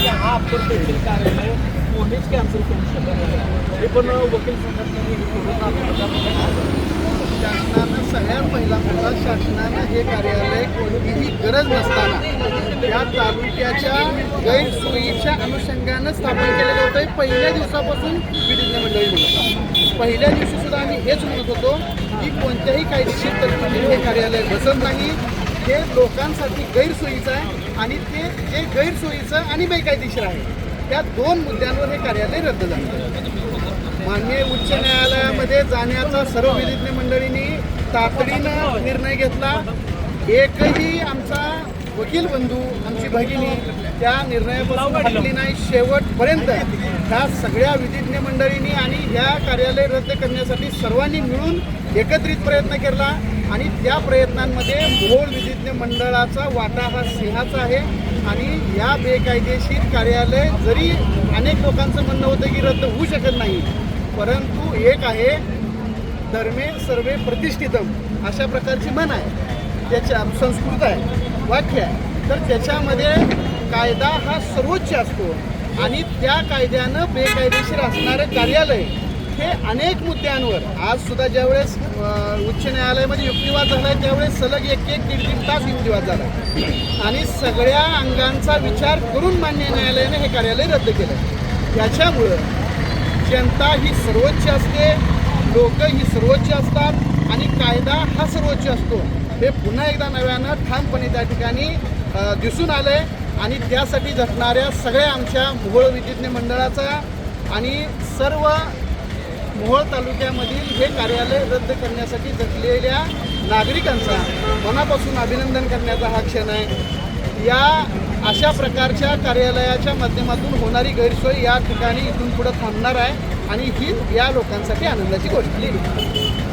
की हा अप्पर देखील कार्यालय कोणीच कॅन्सल करू शकत नाही. हे पण वकील संघटनेने शासनानं सगळ्यात पहिला मुद्दा शासनानं हे कार्यालय कोणतीही गरज नसताना या तालुक्याच्या गैरसोयीच्या अनुषंगानं स्थापन केलेलं होतं. पहिल्या दिवसापासून विधिज्ञ मंडळी म्हणत पहिल्या दिवशी सुद्धा आम्ही हेच म्हणत होतो की कोणत्याही कायदेशीर तरतुदीने हे कार्यालय बसत नाही. हे लोकांसाठी गैरसोयीचं आहे आणि ते जे गैरसोयीचं आणि बेकायदेशीर आहे. त्या दोन मुद्द्यांवर हे कार्यालय रद्द झालं. मान्य उच्च न्यायालयामध्ये जाण्याचा सर्व विधिज्ञ मंडळींनी तातडीनं निर्णय घेतला. एकही आमचा वकील बंधू आमची भगिनी त्या निर्णयापासून हटली नाही. शेवटपर्यंत ह्या सगळ्या विधिज्ञ मंडळींनी आणि ह्या कार्यालय रद्द करण्यासाठी सर्वांनी मिळून एकत्रित प्रयत्न केला. आणि त्या प्रयत्नांमध्ये मोहोळ विधिज्ञ मंडळाचा वाटा हा सिंहाचा आहे. आणि या बेकायदेशीर कार्यालय जरी अनेक लोकांचं म्हणणं होतं की रद्द होऊ शकत नाही परंतु एक आहे धर्मे सर्वे प्रतिष्ठितम अशा प्रकारची म्हण आहे. त्याच्या संस्कृत आहे वाक्य आहे. तर त्याच्यामध्ये कायदा हा सर्वोच्च असतो आणि त्या कायद्यानं बेकायदेशीर असणारं कार्यालय हे अनेक मुद्द्यांवर आज सुद्धा ज्यावेळेस उच्च न्यायालयामध्ये युक्तिवाद झाला आहे त्यावेळेस सलग एक एक दीड दीड तास युक्तिवाद झाला. आणि सगळ्या अंगांचा विचार करून मान्य न्यायालयाने हे कार्यालय रद्द केलं. त्याच्यामुळं जनता ही सर्वोच्च असते लोक ही सर्वोच्च असतात आणि कायदा हा सर्वोच्च असतो. हे पुन्हा एकदा नव्यानं ठामपणे त्या ठिकाणी दिसून आलं आहे आणि त्यासाठी झटणाऱ्या सगळ्या आमच्या मोहोळ विधिज्ञ मंडळाचा आणि सर्व मोहोळ तालुक्यामधील हे कार्यालय रद्द करण्यासाठी जगलेल्या नागरिकांचा मनापासून अभिनंदन करण्याचा हा क्षण आहे. या अशा प्रकारच्या कार्यालयाच्या माध्यमातून होणारी गैरसोय या ठिकाणी इथून पुढे थांबणार आहे आणि ही या लोकांसाठी आनंदाची गोष्ट. लिहिली